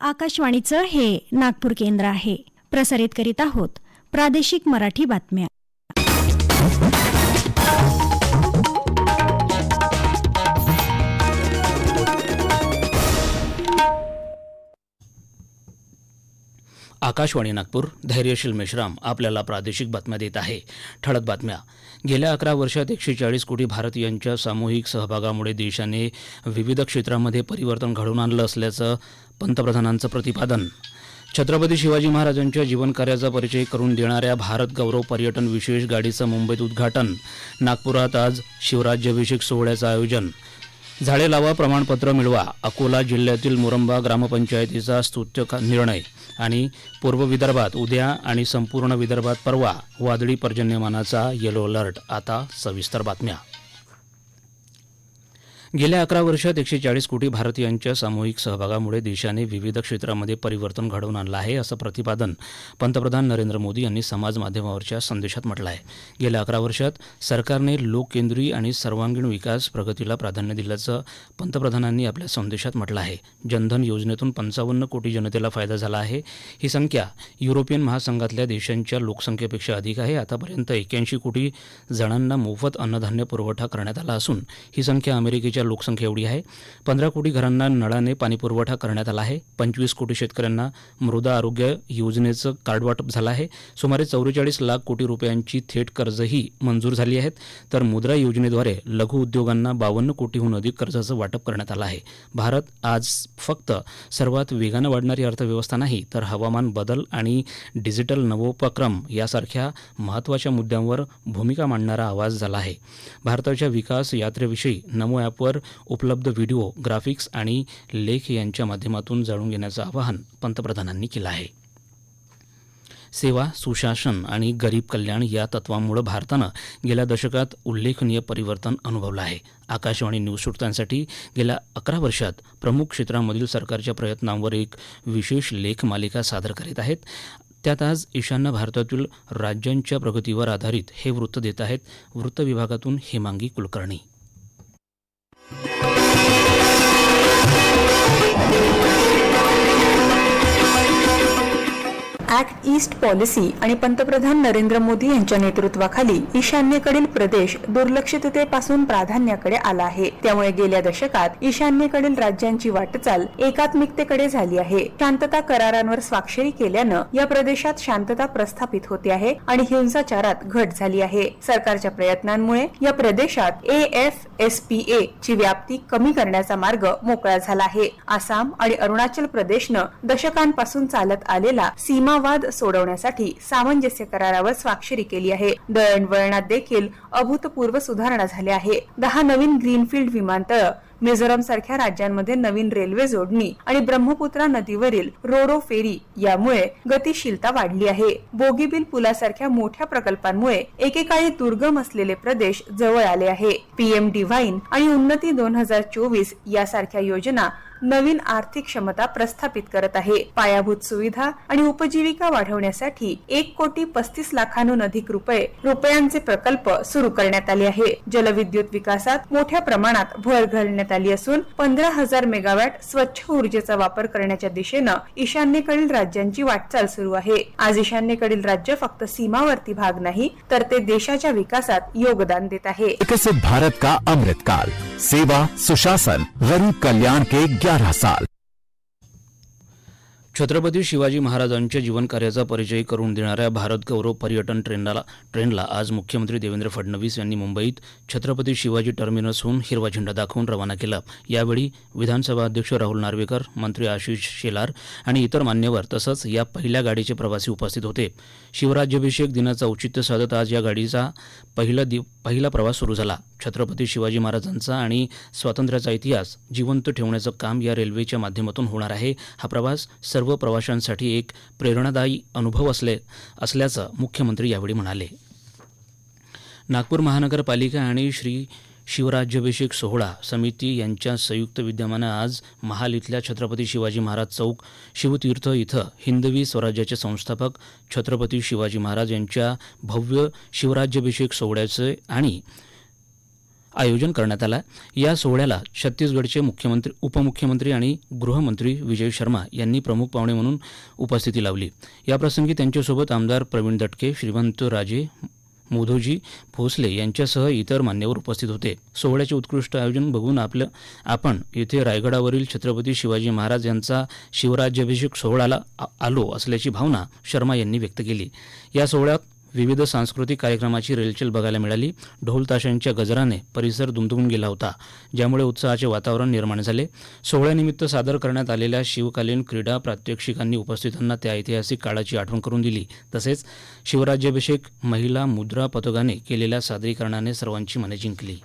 आकाशवाणीचं हे नागपूर केंद्र आहे. प्रसारित करीत आहोत प्रादेशिक मराठी बातम्या. आकाशवाणी नागपूर धैर्यशील मेश्राम आपल्याला प्रादेशिक बातम्या देत आहे. ठळक बातम्या. गेल्या अकरा वर्षात एकशे चाळीस कोटी भारतीयांच्या सामूहिक सहभागामुळे देशाने विविध क्षेत्रामध्ये परिवर्तन घडवून आणलं असल्याचं पंतप्रधानांचं प्रतिपादन. छत्रपती शिवाजी महाराजांच्या जीवनकार्याचा परिचय करून देणाऱ्या भारत गौरव पर्यटन विशेष गाडीचं मुंबईत उद्घाटन. नागपुरात आज शिवराज्याभिषेक सोहळ्याचं आयोजन. झाडे लावा प्रमाणपत्र मिळवा अकोला जिल्ह्यातील मुरंबा ग्रामपंचायतीचा स्तुत्य का- निर्णय. आणि पूर्व विदर्भात उद्या आणि संपूर्ण विदर्भात परवा वादळी पर्जन्यमानाचा येलो अलर्ट आता सविस्तर बातम्या. गेल्या अकरा वर्षात एकशे चाळीस कोटी भारतीयांच्या सामूहिक सहभागामुळे देशाने विविध क्षेत्रामध्ये परिवर्तन घडवून आणलं आहे असं प्रतिपादन पंतप्रधान नरेंद्र मोदी यांनी समाज माध्यमावरच्या संदेशात म्हटलं आहे. गेल्या अकरा वर्षात सरकारने लोककेंद्री आणि सर्वांगीण विकास प्रगतीला प्राधान्य दिल्याचं पंतप्रधानांनी आपल्या संदेशात म्हटलं आहे. जनधन योजनेतून पंचावन्न कोटी जनतेला फायदा झाला आहे. ही संख्या युरोपियन महासंघातल्या देशांच्या लोकसंख्येपेक्षा अधिक आहे. आतापर्यंत एक्याऐंशी कोटी जणांना मोफत अन्नधान्य पुरवठा करण्यात आला असून ही संख्या अमेरिकेच्या लोकसंख्या एवढी आहे. पंधरा कोटी घरांना नळाने पाणीपुरवठा करण्यात आला आहे. पंचवीस कोटी शेतकऱ्यांना मृदा आरोग्य योजनेचं कार्ड वाटप झालं आहे. सुमारे चौवेचाळीस लाख कोटी रुपयांची थेट कर्जही मंजूर झाली आहेत. तर मुद्रा योजनेद्वारे लघु उद्योगांना बावन्न कोटीहून अधिक कर्जाचं वाटप करण्यात आलं आहे. भारत आज फक्त सर्वात वेगानं वाढणारी अर्थव्यवस्था नाही तर हवामान बदल आणि डिजिटल नवोपक्रम यासारख्या महत्त्वाच्या मुद्द्यांवर भूमिका मांडणारा आवाज झाला आहे. भारताच्या विकास यात्रेविषयी नमो ॲपवर उपलब्ध व्हिडिओ ग्राफिक्स आणि लेख यांच्या माध्यमातून जाणून घेण्याचं आवाहन पंतप्रधानांनी केलं आहे. सेवा सुशासन आणि गरीब कल्याण या तत्वांमुळे भारतानं गेल्या दशकात उल्लेखनीय परिवर्तन अनुभवलं आहे. आकाशवाणी न्यूज श्रोतांसाठी गेल्या अकरा वर्षात प्रमुख क्षेत्रांमधील सरकारच्या प्रयत्नांवर एक विशेष लेख मालिका सादर करीत आहेत. त्यात आज ईशान्य भारतातील राज्यांच्या प्रगतीवर आधारित हे वृत्त देत आहेत वृत्त विभागातून Hemangi Kulkarni. Act east policy आणि पंतप्रधान नरेंद्र मोदी यांच्या नेतृत्वाखाली ईशान्येकडील प्रदेश दुर्लक्षिततेपासून प्राधान्याकडे आला आहे. त्यामुळे गेल्या दशकात ईशान्येकडील राज्यांची वाटचाल एकात्मिकतेकडे झाली आहे. शांतता करारांवर स्वाक्षरी केल्यानं या प्रदेशात शांतता प्रस्थापित होते आहे आणि हिंसाचारात घट झाली आहे. सरकारच्या प्रयत्नांमुळे या प्रदेशात A F S P A ची व्याप्ती कमी करण्याचा मार्ग मोकळा झाला आहे. आसाम आणि अरुणाचल प्रदेशनं दशकांपासून चालत आलेला सीमा वाद सोडवण्यासाठी सामंजस्य करारावर स्वाक्षरी केली आहे. दळणवळणात देखील अभूतपूर्व सुधारणा झाल्या आहे दहा नवीन ग्रीनफील्ड विमानतळ मिझोरम सारख्या राज्यांमध्ये नवीन रेल्वे जोडणी आणि ब्रह्मपुत्रा नदीवरील रोरो फेरी यामुळे गतिशीलता वाढली आहे. बोगीबिल पुलासारख्या मोठ्या प्रकल्पांमुळे एकेकाळी दुर्गम असलेले प्रदेश जवळ आले आहे. पीएम डिव्हाइन आणि उन्नती दोन हजार चोवीस यासारख्या योजना नवीन आर्थिक क्षमता प्रस्थापित करत आहे. पायाभूत सुविधा आणि उपजीविका वाढवण्यासाठी एक कोटी पस्तीस लाखांहून अधिक रुपये रुपयांचे प्रकल्प सुरू करण्यात आले आहे. जलविद्युत विकासात मोठ्या प्रमाणात भर घालण्यात आली असून पंधरा हजार मेगावॅट स्वच्छ ऊर्जेचा वापर करण्याच्या दिशेनं ईशान्येकडील राज्यांची वाटचाल सुरू आहे. आज ईशान्येकडील राज्य फक्त सीमावर्ती भाग नाही तर ते देशाच्या विकासात योगदान देत आहे. विकसित भारत का अमृतकाल सेवा सुशासन गरीब कल्याण के 11 साल. छत्रपती शिवाजी महाराजांच्या जीवनकार्याचा परिचय करून देणाऱ्या भारत गौरव पर्यटन ट्रेनला ट्रेनला आज मुख्यमंत्री देवेंद्र फडणवीस यांनी मुंबईत छत्रपती शिवाजी टर्मिनसहून हिरवा झेंडा दाखवून रवाना केला. यावेळी विधानसभा अध्यक्ष राहुल नार्वेकर मंत्री आशिष शेलार आणि इतर मान्यवर तसंच या पहिल्या गाडीचे प्रवासी उपस्थित होते. शिवराज्याभिषेक दिनाचं औचित्य साधत आज या गाडीचा पहिला दि पहिला प्रवास सुरू झाला. छत्रपती शिवाजी महाराजांचा आणि स्वातंत्र्याचा इतिहास जिवंत ठेवण्याचं काम या रेल्वेच्या माध्यमातून होणार आहे. हा प्रवास सर्व प्रवाशांसाठी एक प्रेरणादायी अनुभव असले असल्याचं मुख्यमंत्री यावेळी म्हणाले. नागपूर महानगरपालिका आणि श्री शिवराज्याभिषेक सोहळा समिती यांच्या संयुक्त विद्यमानं आज महाल इथल्या छत्रपती शिवाजी महाराज चौक शिवतीर्थ इथं हिंदवी स्वराज्याचे संस्थापक छत्रपती शिवाजी महाराज यांच्या भव्य शिवराज्याभिषेक सोहळ्याचे आणि आयोजन करण्यात आलं या सोहळ्याला छत्तीसगडचे मुख्यमंत्री उपमुख्यमंत्री आणि गृहमंत्री विजय शर्मा यांनी प्रमुख पाहुणे म्हणून उपस्थिती लावली. याप्रसंगी त्यांच्यासोबत आमदार प्रवीण दटके श्रीमंत राजे मोधोजी भोसले यांच्यासह इतर मान्यवर उपस्थित होते. सोहळ्याचे उत्कृष्ट आयोजन बघून आपलं आपण येथे रायगडावरील छत्रपती शिवाजी महाराज यांचा शिवराज्याभिषेक सोहळ्याला आ- आलो असल्याची भावना शर्मा यांनी व्यक्त केली. या सोहळ्यात विविध सांस्कृतिक कार्यक्रमाची रेलचेल बघायला मिळाली. ढोल ताशांच्या गजराने परिसर दुमदुमून गेला होता ज्यामुळे उत्साहाचे वातावरण निर्माण झाले. सोहळ्यानिमित्त सादर करण्यात आलेल्या शिवकालीन क्रीडा प्रात्यक्षिकांनी उपस्थितांना त्या ऐतिहासिक काळाची आठवण करून दिली. तसेच शिवराज्याभिषेक महिला मुद्रा पथकाने केलेल्या सादरीकरणाने सर्वांची मने जिंकली.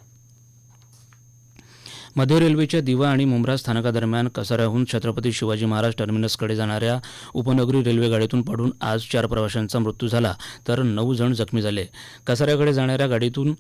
मध्य रेल्वेच्या दिवा आणि मुंब्रा स्थानकादरम्यान कसाऱ्याहून छत्रपती शिवाजी महाराज टर्मिनसकडे जाणाऱ्या उपनगरी रेल्वेगाडीतून पडून आज चार प्रवाशांचा मृत्यू झाला तर नऊ जण जखमी झाले. कसाऱ्याकडे जाणाऱ्या गाडीतून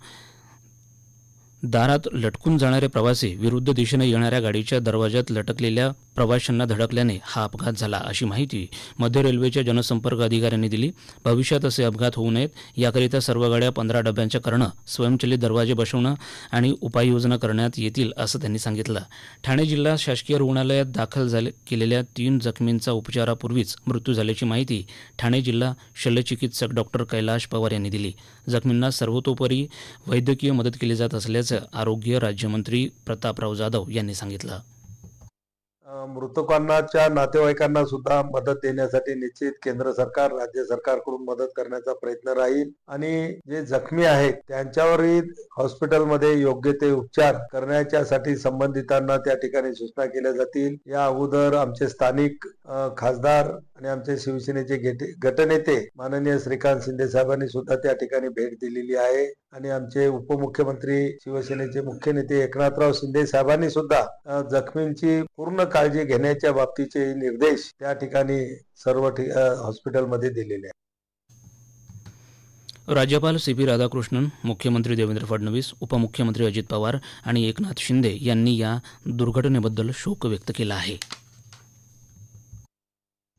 दारात लटकून जाणारे प्रवासी विरुद्ध दिशेने येणाऱ्या गाडीच्या दरवाज्यात लटकलेल्या प्रवाशांना धडकल्याने हा अपघात झाला अशी माहिती मध्य रेल्वेच्या जनसंपर्क अधिकाऱ्यांनी दिली. भविष्यात असे अपघात होऊ नयेत. याकरिता सर्व गाड्या पंधरा डब्यांच्या करणं स्वयंचलित दरवाजे बसवणं आणि उपाययोजना करण्यात येतील असं त्यांनी सांगितलं. ठाणे जिल्हा शासकीय रुग्णालयात दाखल झाले केलेल्या तीन जखमींचा उपचारापूर्वीच मृत्यू झाल्याची माहिती ठाणे जिल्हा शल्यचिकित्सक डॉक्टर कैलाश पवार यांनी दिली. जखमींना सर्वतोपरी वैद्यकीय मदत केली जात असल्याचं आरोग्य राज्यमंत्री प्रतापराव जाधव यांनी सांगितलं. मृतकांनाच्या नातेवाईकांना सुद्धा मदत देण्यासाठी निश्चित केंद्र सरकार राज्य सरकारकडून मदत करण्याचा प्रयत्न राहील. आणि जे जखमी आहेत त्यांच्यावरही हॉस्पिटलमध्ये योग्य ते उपचार करण्याच्यासाठी संबंधितांना त्या ठिकाणी सूचना केल्या जातील. या अगोदर आमचे स्थानिक खासदार आणि आमचे शिवसेनेचे गटनेते माननीय श्रीकांत शिंदे साहेबांनी सुद्धा त्या ठिकाणी भेट दिलेली आहे. आणि आमचे उपमुख्यमंत्री शिवसेनेचे मुख्य नेते एकनाथराव शिंदे साहेबांनी सुद्धा जखमींची पूर्ण काळजी घेण्याच्या बाबतीचे निर्देश त्या ठिकाणी सर्व हॉस्पिटलमध्ये दिलेले आहेत. राज्यपाल सी पी राधाकृष्णन मुख्यमंत्री देवेंद्र फडणवीस उपमुख्यमंत्री अजित पवार आणि एकनाथ शिंदे यांनी या दुर्घटनेबद्दल शोक व्यक्त केला आहे.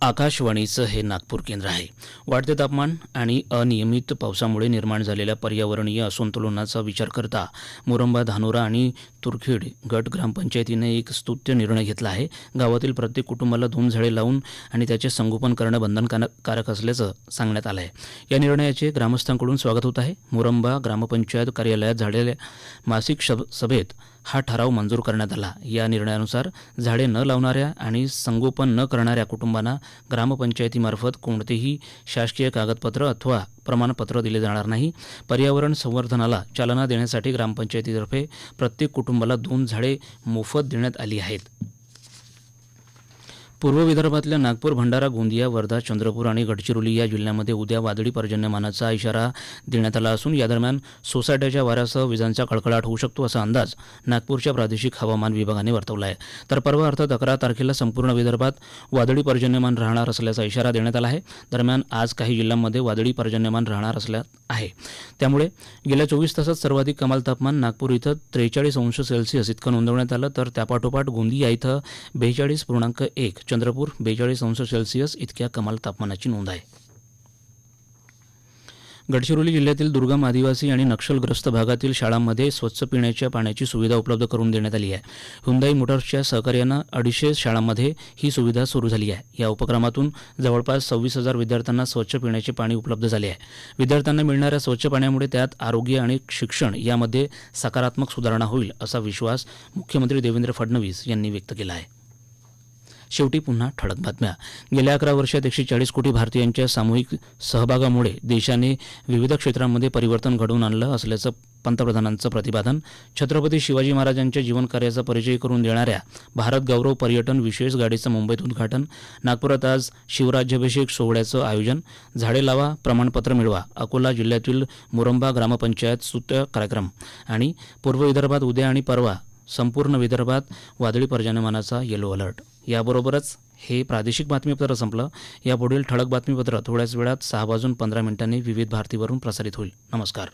आकाशवाणीचं हे नागपूर केंद्र आहे. वाढते तापमान आणि अनियमित पावसामुळे निर्माण झालेल्या पर्यावरणीय असंतुलनाचा विचार करता मुरंबा धानोरा आणि तुरखेड गट ग्रामपंचायतीने एक स्तुत्य निर्णय घेतला आहे. गावातील प्रत्येक कुटुंबाला दोन झाडे लावून आणि त्याचे संगोपन करणं बंधनकारक असल्याचं सांगण्यात आलं आहे या निर्णयाचे ग्रामस्थांकडून स्वागत होत आहे. मुरंबा ग्रामपंचायत कार्यालयात झालेल्या मासिक शब सभेत हा ठराव मंजूर करण्यात आला. या निर्णयानुसार झाडे न लावणाऱ्या आणि संगोपन न करणाऱ्या कुटुंबांना ग्रामपंचायतीमार्फत कोणतेही शासकीय कागदपत्र अथवा प्रमाणपत्र दिले जाणार नाही. पर्यावरण संवर्धनाला चालना देण्यासाठी ग्रामपंचायतीतर्फे प्रत्येक कुटुंबाला दोन झाडे मोफत देण्यात आली आहेत. पूर्व विदर्भातल्या नागपूर भंडारा गोंदिया वर्धा चंद्रपूर आणि गडचिरोली या जिल्ह्यांमध्ये उद्या वादळी पर्जन्यमानाचा इशारा देण्यात आला असून या दरम्यान सोसायट्याच्या वाऱ्यासह विजांचा कडकडाट होऊ शकतो असा अंदाज नागपूरच्या प्रादेशिक हवामान विभागाने वर्तवला आहे तर परवा अर्थात अकरा तारखेला संपूर्ण विदर्भात वादळी पर्जन्यमान राहणार असल्याचा इशारा देण्यात आला आहे. दरम्यान आज काही जिल्ह्यांमध्ये वादळी पर्जन्यमान राहणार असल्या आहे. त्यामुळे गेल्या चोवीस तासात सर्वाधिक कमाल तापमान नागपूर इथं त्रेचाळीस अंश सेल्सिअस इतकं नोंदवण्यात आलं. तर त्यापाठोपाठ गोंदिया इथं बेचाळीस पूर्णांक एक चंद्रपूर बेचाळीस अंश सेल्सिअस इतक्या कमाल तापमानाची नोंद आहे. गडचिरोली जिल्ह्यातील दुर्गम आदिवासी आणि नक्षलग्रस्त भागातील शाळांमध्ये स्वच्छ पिण्याच्या पाण्याची सुविधा उपलब्ध करून देण्यात आली आहे. हुंदाई मोटर्सच्या सहकार्यानं अडीचशे शाळांमध्ये ही सुविधा सुरू झाली आहे. या उपक्रमातून जवळपास सव्वीस हजार विद्यार्थ्यांना स्वच्छ पिण्याचे पाणी उपलब्ध झाले आहे. विद्यार्थ्यांना मिळणाऱ्या स्वच्छ पाण्यामुळे त्यात आरोग्य आणि शिक्षण यामध्ये सकारात्मक सुधारणा होईल असा विश्वास मुख्यमंत्री देवेंद्र फडणवीस यांनी व्यक्त केला आहे. शेवटी पुन्हा ठळक बातम्या. गेल्या अकरा वर्षात एकशे चाळीस कोटी भारतीयांच्या सामूहिक सहभागामुळे देशाने विविध क्षेत्रांमध्ये परिवर्तन घडवून आणलं असल्याचं पंतप्रधानांचं प्रतिपादन. छत्रपती शिवाजी महाराजांच्या जीवनकार्याचा परिचय करून देणाऱ्या भारत गौरव पर्यटन विशेष गाडीचं मुंबईत उद्घाटन. नागपुरात आज शिवराज्याभिषेक सोहळ्याचं आयोजन. झाडे लावा प्रमाणपत्र मिळवा अकोला जिल्ह्यातील मुरंबा ग्रामपंचायत सुत्य कार्यक्रम आणि पूर्व विदर्भात उद्या आणि परवा संपूर्ण विदर्भात वादळी पर्जन्यमानाचा येलो अलर्ट याबरोबरच हे प्रादेशिक बातमीपत्र संपलं. यापुढील ठळक बातमीपत्र थोड्याच वेळात सहा वाजून पंधरा मिनिटांनी विविध भारतीवरून प्रसारित होईल. नमस्कार.